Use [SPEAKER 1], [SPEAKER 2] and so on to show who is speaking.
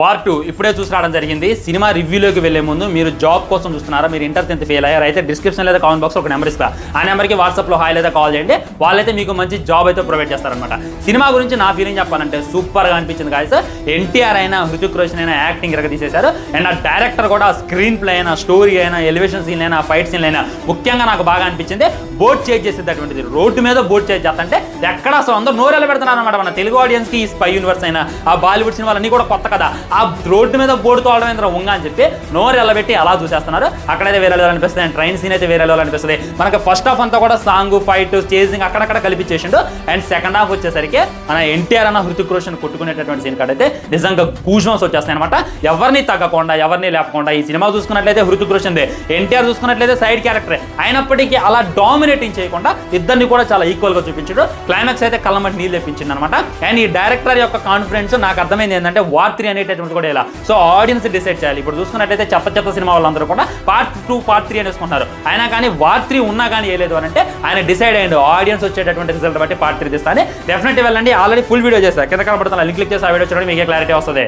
[SPEAKER 1] Part two ఇప్పుడే చూసి రావడం జరిగింది. సినిమా రివ్యూలోకి వెళ్ళే ముందు మీరు జాబ్ కోసం చూస్తున్నారా? మీరు ఇంటర్ టెన్త్ ఫెయిల్ అయ్యారు? అయితే డిస్క్రిప్షన్ లేదా కామెంట్ బాక్స్ ఒక నెంబర్ ఇస్తా. ఆ నెంబర్కి వాట్సాప్లో హాయ్ లేదా కాల్ చేయండి. వాళ్ళైతే మీకు మంచి జాబ్ అయితే ప్రొవైడ్ చేస్తారనమాట సినిమా గురించి నా ఫీలింగ్ చెప్పాలంటే సూపర్గా అనిపించింది గాయస్ ఎన్టీఆర్ అయినా హృతిక్ రోషన్ అయినా యాక్టింగ్ ఇరగ తీసేశారు అండ్ ఆ డైరెక్టర్ కూడా స్క్రీన్ ప్లే అయినా స్టోరీ అయినా ఎలివేషన్ సీన్ అయినా ఫైట్ సీన్ అయినా ముఖ్యంగా నాకు బాగా అనిపించింది. బోట్ చేజ్ చేసేటటువంటిది. రోడ్డు మీద బోట్ చేజ్ చేస్తుంటే ఎక్కడ అసలు అందరూ నోరెళ్ళ పెడుతున్నారు అనమాట మన తెలుగు ఆడియన్స్కి ఈ స్పై యూనివర్స్ అయినా. ఆ బాలీవుడ్ సినిమాలన్నీ కూడా కొత్త కదా ఆ రోడ్డు మీద బోర్డు తోడడం ఏంద్ర ఉంగ అని చెప్పి నోరు ఎల్లబెట్టి అలా చూసేస్తున్నారు. అక్కడైతే వేరే అనిపిస్తుంది అండ్ ట్రైన్ సీన్ అయితే వేరే అనిపిస్తుంది. మనకి ఫస్ట్ హాఫ్ అంతా కూడా సాంగ్ ఫైట్ చేసింగ్ అక్కడక్కడ కల్పించేసిండు. అండ్ సెకండ్ హాఫ్ వచ్చేసరికి మన ఎన్టీఆర్ అన్న హృతిక్ రోషన్ కొట్టుకునేటటువంటి సీన్ కాడైతే నిజంగా గూజ్మస్ వచ్చేస్తాయి అనమాట ఎవరిని తగ్గకుండా ఎవరిని లేపకుండా ఈ సినిమా చూసుకున్నట్లయితే హృతిక్ రోషన్ ఎన్టీఆర్ చూసుకున్నట్లయితే సైడ్ క్యారెక్టర్ అయినప్పటికీ అలా డామినేటింగ్ చేయకుండా ఇద్దరిని కూడా చాలా ఈక్వల్గా చూపించాడు. క్లైమాక్స్ అయితే కళ్ళమటి నీళ్ళు తెప్పించింది అనమాట అండ్ ఈ డైరెక్టర్ యొక్క కాన్ఫిడెన్స్ నాకు అర్థమైంది ఏంటంటే వార్ త్రీ అనేటటువంటి కూడా ఇలా. సో ఆడియన్స్ డిసైడ్ చేయాలి. ఇప్పుడు చూసుకున్నట్లయితే చెప్ప చెప్ప సినిమా వాళ్ళందరూ కూడా పార్ట్ టూ పార్ట్ త్రీ అనేసుకుంటున్నారు. అయినా కానీ వార్ త్రీ ఉన్నా కానీ వేయలేదు అని అంటే ఆయన డిసైడ్ అయ్యండు. ఆడియన్స్ వచ్చేటటువంటి రిజల్ట్ బట్టి పార్ట్ త్రీ తీస్తాను డెఫినెట్లీ వెళ్ళండి. ఆల్రెడీ ఫుల్ వీడియో చేశారు కింద కనబడుతున్న లింక్ క్లిక్ చేసి ఆ వీడియో చూడండి మీకే క్లారిటీ వస్తుంది.